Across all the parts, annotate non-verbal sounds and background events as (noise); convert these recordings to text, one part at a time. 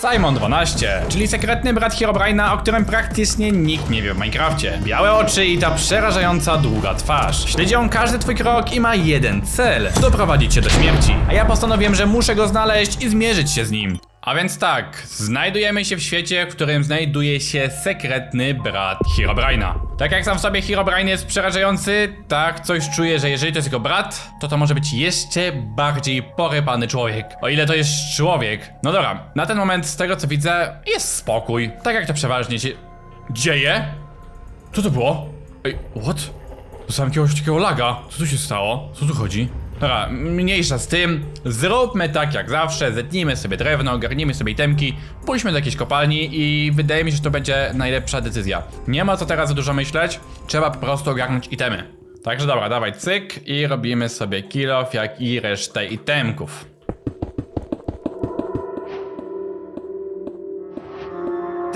Simon 12, czyli sekretny brat Herobrine'a, o którym praktycznie nikt nie wie w Minecrafcie. Białe oczy i ta przerażająca długa twarz. Śledzi on każdy twój krok i ma jeden cel. Doprowadzić cię do śmierci. A ja postanowiłem, że muszę go znaleźć i zmierzyć się z nim. A więc tak, znajdujemy się w świecie, w którym znajduje się sekretny brat Herobrine'a. Tak jak sam w sobie Herobrine jest przerażający, tak coś czuję, że jeżeli to jest jego brat, to to może być jeszcze bardziej porypany człowiek. O ile to jest człowiek. No dobra, na ten moment z tego co widzę jest spokój. Tak jak to przeważnie się dzieje. Co to było? Ej, what? Dostałem jakiegoś takiego laga. Co tu się stało? Co tu chodzi? Dobra, mniejsza z tym. Zróbmy tak jak zawsze, zetnijmy sobie drewno, ogarnijmy sobie itemki, pójdźmy do jakiejś kopalni i wydaje mi się, że to będzie najlepsza decyzja. Nie ma co teraz za dużo myśleć, trzeba po prostu ogarnąć itemy. Także dobra, dawaj cyk i robimy sobie kill jak i resztę itemków.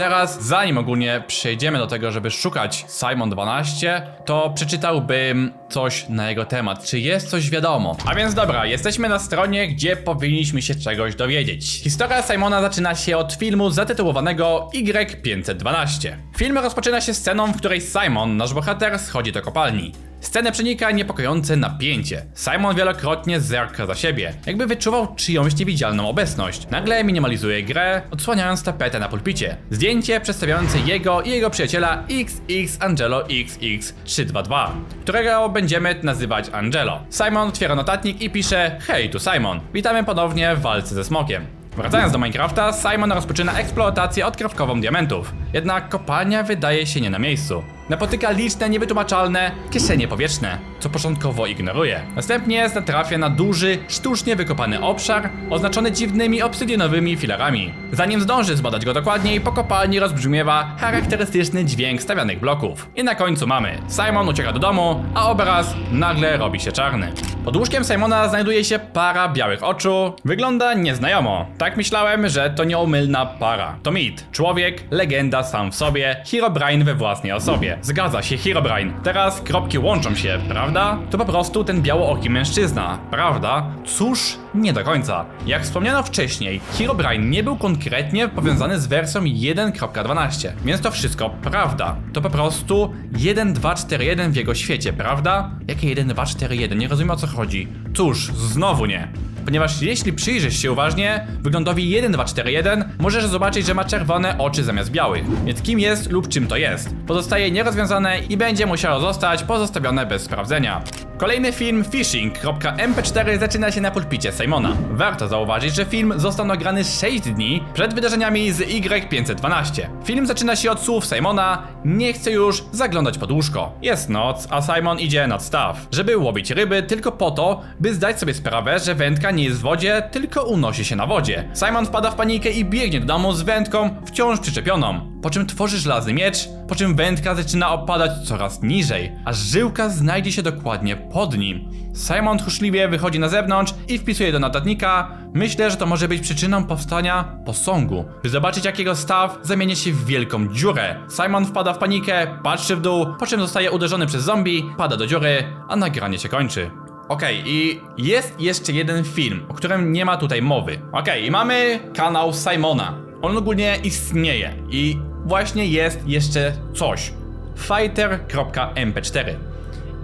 Teraz, zanim ogólnie przejdziemy do tego, żeby szukać Simon 12, to przeczytałbym coś na jego temat. Czy jest coś wiadomo? A więc dobra, jesteśmy na stronie, gdzie powinniśmy się czegoś dowiedzieć. Historia Simona zaczyna się od filmu zatytułowanego Y512. Film rozpoczyna się sceną, w której Simon, nasz bohater, schodzi do kopalni. Scenę przenika niepokojące napięcie. Simon wielokrotnie zerka za siebie, jakby wyczuwał czyjąś niewidzialną obecność. Nagle minimalizuje grę, odsłaniając tapetę na pulpicie. Zdjęcie przedstawiające jego i jego przyjaciela XX Angelo XX322, którego będziemy nazywać Angelo. Simon otwiera notatnik i pisze Hej, tu Simon. Witamy ponownie w walce ze smokiem. Wracając do Minecrafta, Simon rozpoczyna eksploatację odkrywkową diamentów. Jednak kopalnia wydaje się nie na miejscu. Napotyka liczne, niewytłumaczalne kieszenie powietrzne, co początkowo ignoruje. Następnie natrafia na duży, sztucznie wykopany obszar, oznaczony dziwnymi obsydianowymi filarami. Zanim zdąży zbadać go dokładniej, po kopalni rozbrzmiewa charakterystyczny dźwięk stawianych bloków. I na końcu mamy. Simon ucieka do domu, a obraz nagle robi się czarny. Pod łóżkiem Simona znajduje się para białych oczu. Wygląda nieznajomo. Tak myślałem, że to nieomylna para. To mit. Człowiek, legenda sam w sobie, Herobrine we własnej osobie. Zgadza się, Herobrine. Teraz kropki łączą się, prawda? To po prostu ten białooki mężczyzna, prawda? Cóż, nie do końca. Jak wspomniano wcześniej, Herobrine nie był konkretnie powiązany z wersją 1.12, więc to wszystko prawda. To po prostu 1.2.4.1 w jego świecie, prawda? Jakie 1.2.4.1? Nie rozumiem o co chodzi. Cóż, znowu nie. Ponieważ jeśli przyjrzysz się uważnie, wyglądowi 1241 możesz zobaczyć, że ma czerwone oczy zamiast białych. Więc kim jest lub czym to jest? Pozostaje nierozwiązane i będzie musiało zostać pozostawione bez sprawdzenia. Kolejny film Fishing.mp4 zaczyna się na pulpicie Simona. Warto zauważyć, że film został nagrany 6 dni przed wydarzeniami z Y512. Film zaczyna się od słów Simona Nie chcę już zaglądać pod łóżko. Jest noc, a Simon idzie nad staw, żeby łowić ryby tylko po to, by zdać sobie sprawę, że wędka nie jest w wodzie, tylko unosi się na wodzie. Simon wpada w panikę i biegnie do domu z wędką wciąż przyczepioną. Po czym tworzy żelazny miecz, po czym wędka zaczyna opadać coraz niżej, aż żyłka znajdzie się dokładnie pod nim. Simon tchórzliwie wychodzi na zewnątrz i wpisuje do notatnika Myślę, że to może być przyczyną powstania posągu. By zobaczyć jak jego staw zamienia się w wielką dziurę. Simon wpada w panikę, patrzy w dół, po czym zostaje uderzony przez zombie, pada do dziury, a nagranie się kończy. Okej, i jest jeszcze jeden film, o którym nie ma tutaj mowy. Okej, i mamy kanał Simona. On ogólnie istnieje i właśnie jest jeszcze coś. Fighter.mp4.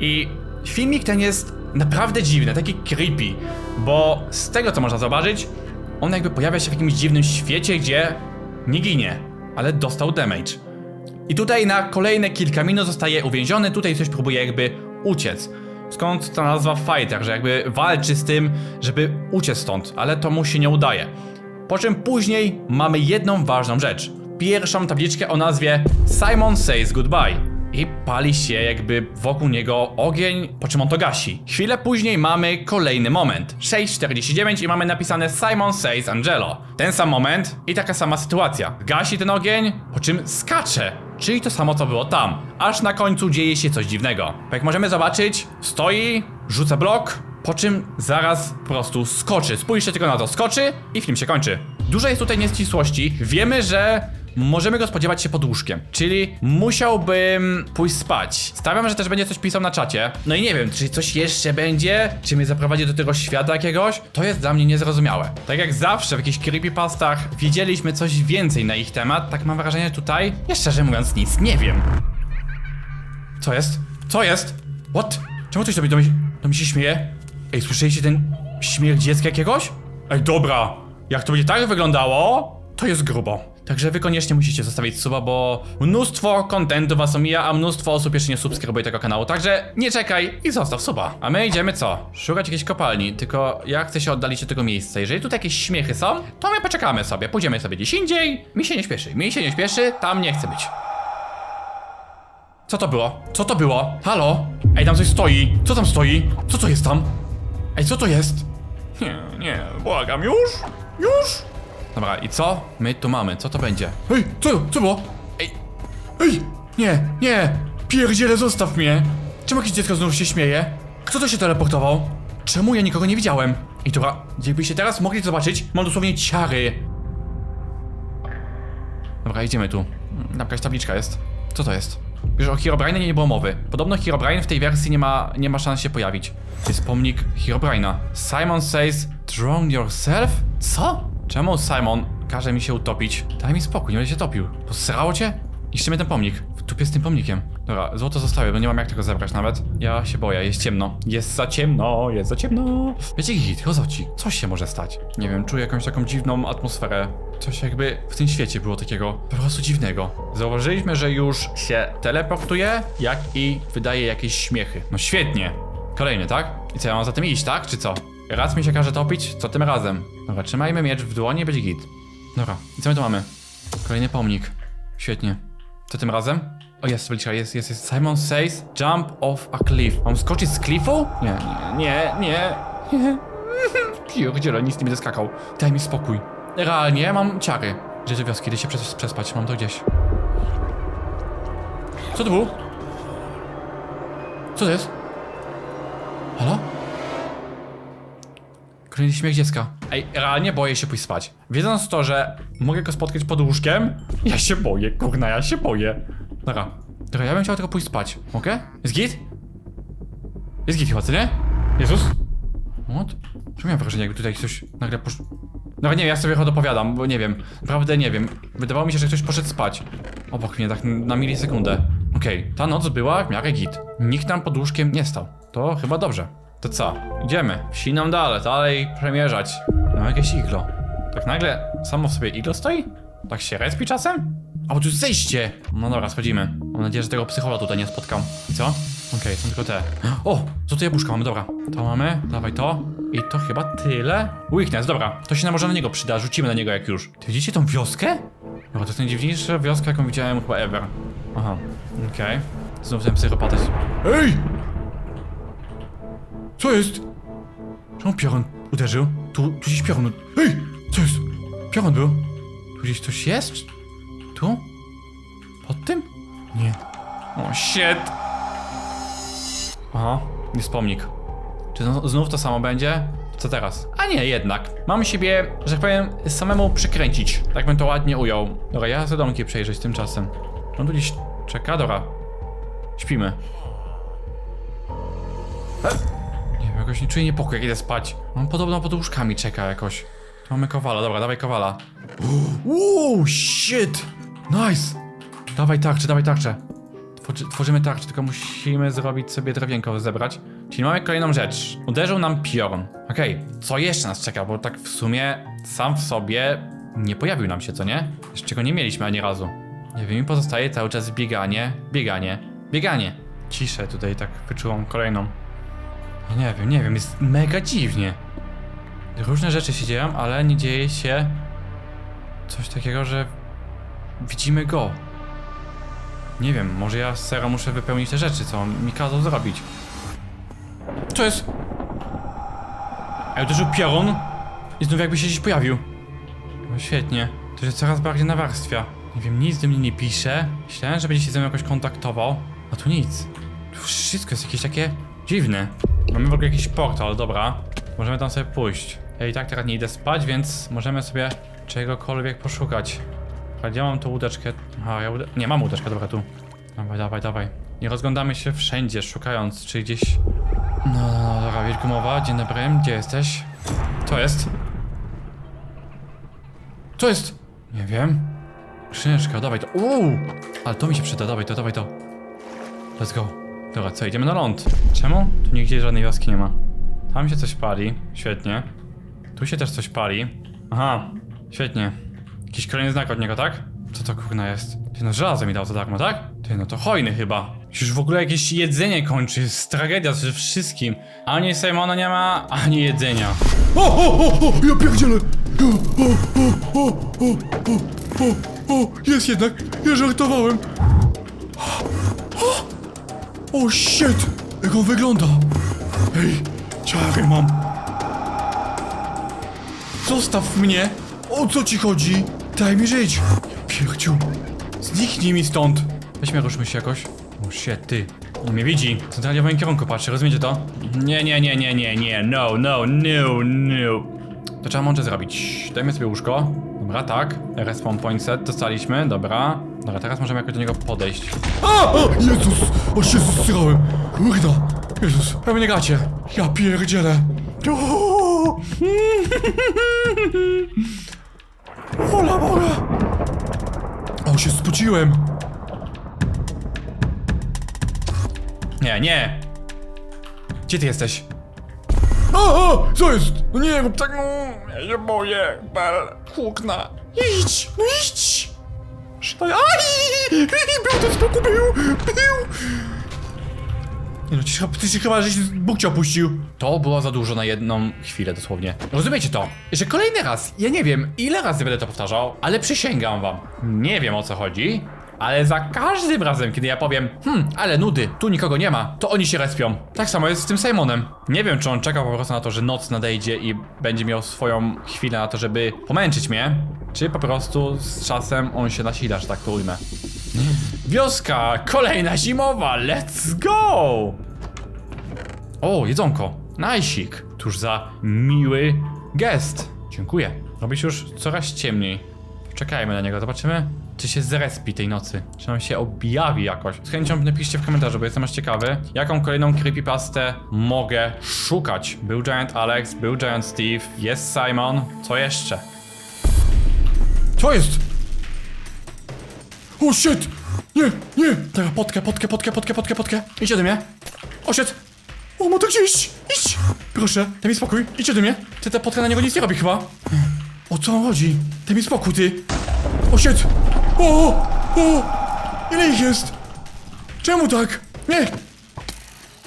I filmik ten jest naprawdę dziwny, taki creepy, bo z tego co można zobaczyć, on jakby pojawia się w jakimś dziwnym świecie, gdzie nie ginie, ale dostał damage. I tutaj na kolejne kilka minut zostaje uwięziony, tutaj coś próbuje jakby uciec. Skąd ta nazwa Fighter, że jakby walczy z tym, żeby uciec stąd, ale to mu się nie udaje. Po czym później mamy jedną ważną rzecz. Pierwszą tabliczkę o nazwie Simon Says Goodbye. I pali się jakby wokół niego ogień, po czym on to gasi. Chwilę później mamy kolejny moment. 6.49 i mamy napisane Simon Says Angelo. Ten sam moment i taka sama sytuacja. Gasi ten ogień, po czym skacze. Czyli to samo co było tam. Aż na końcu dzieje się coś dziwnego. Jak możemy zobaczyć, stoi, rzuca blok, po czym zaraz po prostu skoczy. Spójrzcie tylko na to, skoczy i film się kończy. Dużo jest tutaj nieścisłości. Wiemy, że możemy go spodziewać się pod łóżkiem. Czyli musiałbym pójść spać. Stawiam, że też będzie coś pisał na czacie. No i nie wiem, czy coś jeszcze będzie? Czy mnie zaprowadzi do tego świata jakiegoś? To jest dla mnie niezrozumiałe. Tak jak zawsze w jakichś creepypastach wiedzieliśmy coś więcej na ich temat, tak mam wrażenie tutaj, ja szczerze mówiąc nic nie wiem. Co jest? Co jest? What? Czemu ktoś do mnie, do mnie, do mnie się śmieje? Ej, słyszeliście ten śmiech dziecka jakiegoś? Ej, dobra. Jak to będzie tak wyglądało, to jest grubo. Także wy koniecznie musicie zostawić suba, bo mnóstwo kontentu was omija, a mnóstwo osób jeszcze nie subskrybuje tego kanału. Także nie czekaj i zostaw suba. A my idziemy co? Szukać jakiejś kopalni, tylko ja chcę się oddalić od tego miejsca. Jeżeli tutaj jakieś śmiechy są, to my poczekamy sobie. Pójdziemy sobie gdzieś indziej. Mi się nie śpieszy, mi się nie śpieszy, tam nie chcę być. Co to było? Co to było? Halo? Ej, tam coś stoi. Co tam stoi? Co to jest tam? Ej, co to jest? Nie, nie, błagam, już? Już? Dobra, i co my tu mamy? Co to będzie? Ej, co? Co było? Ej, ej, nie, nie, pierdziele, zostaw mnie. Czemu jakieś dziecko znów się śmieje? Kto to się teleportował? Czemu ja nikogo nie widziałem? I dobra, jakbyście teraz mogli zobaczyć, mam dosłownie ciary. Dobra, idziemy tu. Tam jakaś tabliczka jest. Co to jest? Wiesz, o Herobrine nie było mowy. Podobno Herobrine w tej wersji nie ma, nie ma szans się pojawić. To jest pomnik Herobrine'a. Simon says, drown yourself? Co? Czemu Simon każe mi się utopić? Daj mi spokój, nie będę się topił. Posrało cię? Niszczymy ten pomnik. W dupie z tym pomnikiem. Dobra, złoto zostawię, bo nie mam jak tego zebrać nawet. Ja się boję, jest ciemno. Jest za ciemno, jest za ciemno. Wiecie git, chozoci. Coś się może stać. Nie wiem, czuję jakąś taką dziwną atmosferę. Coś jakby w tym świecie było takiego po prostu dziwnego. Zauważyliśmy, że już się teleportuje, jak i wydaje jakieś śmiechy. No świetnie. Kolejny, tak? I co, ja mam za tym iść, tak? Czy co? Raz mi się każe topić, co tym razem? Dobra, trzymajmy miecz w dłoni, będzie git. Dobra, i co my tu mamy? Kolejny pomnik. Świetnie. Co tym razem? O, jest tabliczka, jest, jest, jest. Simon says, jump off a cliff. Mam skoczyć z cliffu? Nie, nie, nie, nie. (laughs) Pierdziele, nic nie będę skakał. Daj mi spokój. Realnie mam ciary. Do wioski, idę się przes przespać, mam to gdzieś. Co to było? Co to jest? Halo? Kolejny śmiech dziecka. Ej, realnie boję się pójść spać. Wiedząc to, że mogę go spotkać pod łóżkiem, ja się boję, kurna, ja się boję. Dobra, dobra, ja bym chciał tylko pójść spać. Mogę? Jest git? Jest git chyba, co nie? Jezus? What? Czemu miałem wrażenie, jakby tutaj ktoś nagle posz... No nie ja sobie dopowiadam, bo nie wiem. Naprawdę nie wiem. Wydawało mi się, że ktoś poszedł spać. Obok mnie, tak na milisekundę. Okej, ta noc była w miarę git. Nikt tam pod łóżkiem nie stał. To chyba dobrze. To co? Idziemy. Wsi nam dalej, dalej przemierzać. No jakieś iglo. Tak nagle samo w sobie iglo stoi? Tak się respi czasem? A bo tu zejście! No dobra, schodzimy. Mam nadzieję, że tego psychola tutaj nie spotkam. I co? Okej, są tylko te. O! Złote jabłuszka mamy, dobra. To mamy, dawaj to. I to chyba tyle. Weakness, dobra. To się nam może na niego przyda, rzucimy na niego jak już. Ty widzicie tą wioskę? Dobra, to jest najdziwniejsza wioska, jaką widziałem chyba ever. Aha, okej. Znów ten psychopata. Ej! Co jest? Czemu piorun uderzył? Tu, tu gdzieś piorun... Ej! Co jest? Piorun był? Tu gdzieś coś jest? Tu? Pod tym? Nie. O, shit! Aha, jest pomnik. Czy znów to samo będzie? Co teraz? A nie, jednak. Mam siebie, że tak powiem, samemu przykręcić. Tak bym to ładnie ujął. Dobra, ja chcę domki przejrzeć tymczasem. On tu gdzieś czeka? Dobra. Śpimy. Wiem, jakoś nie czuję niepokój, jak idę spać. On podobno pod łóżkami czeka jakoś. Tu mamy kowala, dobra, dawaj kowala. Uuu, shit! Nice! Dawaj tarczę, dawaj tarczę. Tworzy, tworzymy tarczę, tylko musimy zrobić sobie drewienko zebrać. Czyli mamy kolejną rzecz. Uderzył nam piorun. Okej, co jeszcze nas czeka? Bo tak w sumie sam w sobie nie pojawił nam się, co nie? Z czego nie mieliśmy ani razu. Nie wiem, mi pozostaje cały czas bieganie, bieganie, bieganie. Ciszę tutaj tak wyczułam kolejną. Nie wiem, nie wiem, jest mega dziwnie. Różne rzeczy się dzieją, ale nie dzieje się coś takiego, że widzimy go. Nie wiem, może ja sera muszę wypełnić te rzeczy, co on mi kazał zrobić. Co jest? Ej, uderzył piorun i znów jakby się gdzieś pojawił. No świetnie. To się coraz bardziej nawarstwia. Nie wiem, nic do mnie nie pisze. Myślałem, że będzie się ze mną jakoś kontaktował. A tu nic. Tu wszystko jest jakieś takie dziwne. Mamy w ogóle jakiś portal, dobra. Możemy tam sobie pójść. Ja i tak teraz nie idę spać, więc możemy sobie czegokolwiek poszukać. A gdzie mam tą łódeczkę? A, ja łóde... Nie, mam łódeczkę, dobra, tu. Dawaj, dawaj, dawaj. I rozglądamy się wszędzie, szukając, czy gdzieś... No, no, no, dobra, Wilkumowa, dzień dobry, gdzie jesteś? Co jest? Co jest? Nie wiem. Skrzyneczka, dawaj to. Uuu! Ale to mi się przyda, dawaj to, dawaj to. Let's go. Dobra, co, idziemy na ląd. Czemu? Tu nigdzie żadnej wioski nie ma. Tam się coś pali, świetnie. Tu się też coś pali. Aha, świetnie. Jakiś kolejny znak od niego, tak? Co to kurna jest? Ty no żelazo mi dał za darmo, tak? Ty no to hojny chyba. Już w ogóle jakieś jedzenie kończy, jest tragedia ze wszystkim. Ani Simona nie ma, ani jedzenia. O, o, o, o, ja pierdzielę! O, o, o, o, o, o, o, jest jednak, ja żartowałem. O, shit, jak on wygląda. Ej, czary mam. Zostaw mnie, o co ci chodzi? Daj mi żyć. Pierdziu. Zniknij mi stąd! Weźmy, ruszmy się jakoś. O shit, ty. On mnie widzi. Centralnie w moim kierunku patrzy, rozumiecie to? Nie, nie, nie, nie, nie, nie. No, no, no, no. To trzeba mądrze zrobić. Dajmy sobie łóżko. Dobra, tak. Respawn point set dostaliśmy, dobra. Dobra, teraz możemy jakoś do niego podejść. A, o, Jezus, o się zesrałem. Kurda, Jezus, Pewnie gacie. ja pierdzielę. O, (laughs) Ola Boga. O, się spociłem. Nie, nie. Gdzie ty jesteś? O, o, co jest? No nie rób tak, no. Ja się boję. Bel, hukna. Idź, no idź. Sztaj, aj! Był ten spokój, był, był. Nie no, ty, się- ty się chyba, żeś Bóg cię opuścił. To było za dużo na jedną chwilę dosłownie. Rozumiecie to? Że kolejny raz, ja nie wiem ile razy będę to powtarzał, ale przysięgam wam, nie wiem o co chodzi, ale za każdym razem, kiedy ja powiem, hmm, ale nudy, tu nikogo nie ma, to oni się respią. Tak samo jest z tym Simonem. Nie wiem, czy on czekał po prostu na to, że noc nadejdzie i będzie miał swoją chwilę na to, żeby pomęczyć mnie, czy po prostu z czasem on się nasila, że tak to ujmę. Wioska, kolejna zimowa, let's go! O, jedzonko, najsik, tuż za miły gest. Dziękuję. Robi się już coraz ciemniej. Czekajmy na niego, zobaczymy, czy się zrespi tej nocy. Czy on się objawi jakoś. Z chęcią napiszcie w komentarzu, bo jestem aż ciekawy, jaką kolejną creepypastę mogę szukać. Był Giant Alex, był Giant Steve, jest Simon, co jeszcze? Co jest? O shit! Nie, nie! Teraz potkę, potkę, potkę, potkę, potkę, potkę. Idźcie do mnie. Oszedł! O, ma to gdzieś! Idź! Proszę, daj mi spokój, idźcie do mnie. Ty ta potka na niego nic nie robi chyba. O co on chodzi? Daj mi spokój, ty! O shit! O! O! Ile ich jest? Czemu tak? Nie!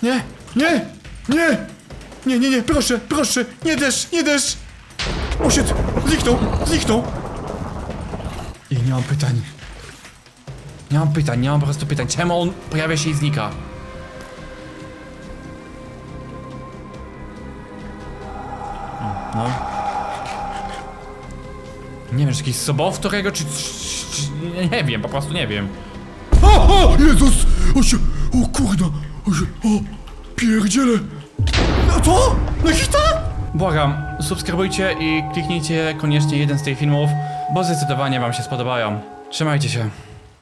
Nie! Nie! Nie! Nie, nie, nie, proszę, proszę! Nie deszcz, nie deszcz! O! Zniknął, zniknął! I nie mam pytań. Nie mam pytań, nie mam po prostu pytań. Czemu on pojawia się i znika? No. Nie wiem, czy jakiś sobowtór jego, czy, czy, czy... Nie wiem, po prostu nie wiem. O, o, Jezus! O się, o kurda! O się, o, pierdziele! No to? Na hita? Błagam, subskrybujcie i kliknijcie koniecznie jeden z tych filmów, bo zdecydowanie wam się spodobają. Trzymajcie się.